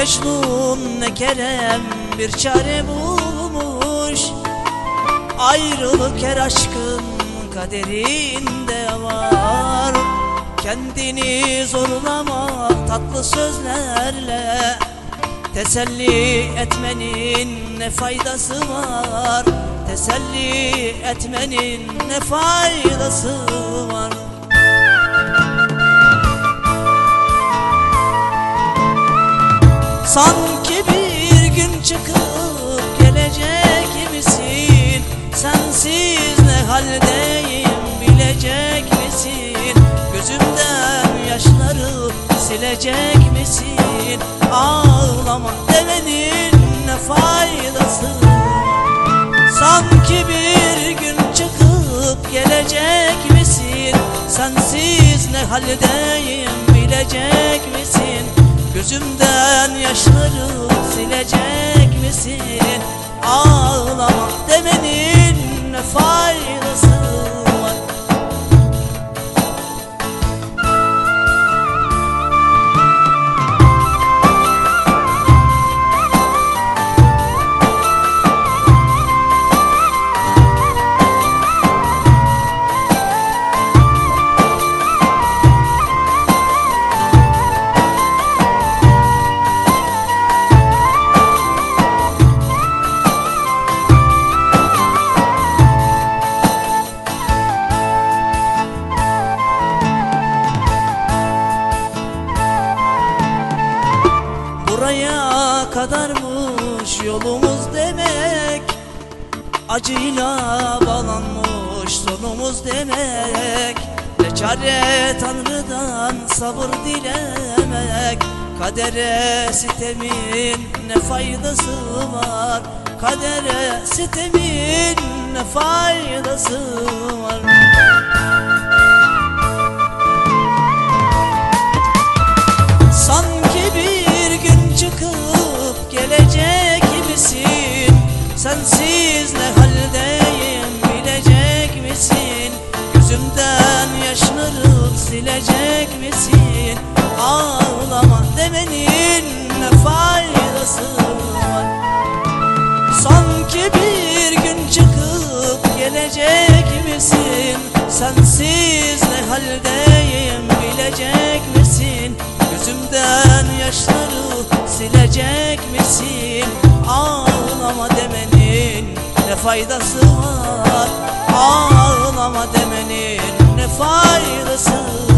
Mecnun ne kerem bir çare bulmuş. Ayrılık her aşkın kaderinde var. Kendini zorlama tatlı sözlerle. Teselli etmenin ne faydası var? Teselli etmenin ne faydası var Sanki bir gün çıkıp gelecek misin Sensiz ne haldeyim bilecek misin? Gözümden yaşları silecek misin? Ağlama demenin ne faydası? Sanki bir gün çıkıp gelecek misin? Sensiz ne haldeyim bilecek Gözümden yaşları silecek misin? Ağlama Buraya kadarmış yolumuz demek. Acıyla bağlanmış sonumuz demek. Ne çare Tanrı'dan sabır dilemek. Kadere sitemin ne faydası var? Kadere sitemin ne faydası var Sensiz ne haldeyim bilecek misin? Gözümden yaşları silecek misin? Ağlama demenin ne faydası var? Sanki bir gün çıkıp gelecek misin? Sensiz ne haldeyim bilecek misin? Gözümden yaşları silecek misin faydası var. Ağlama demenin ne faydası var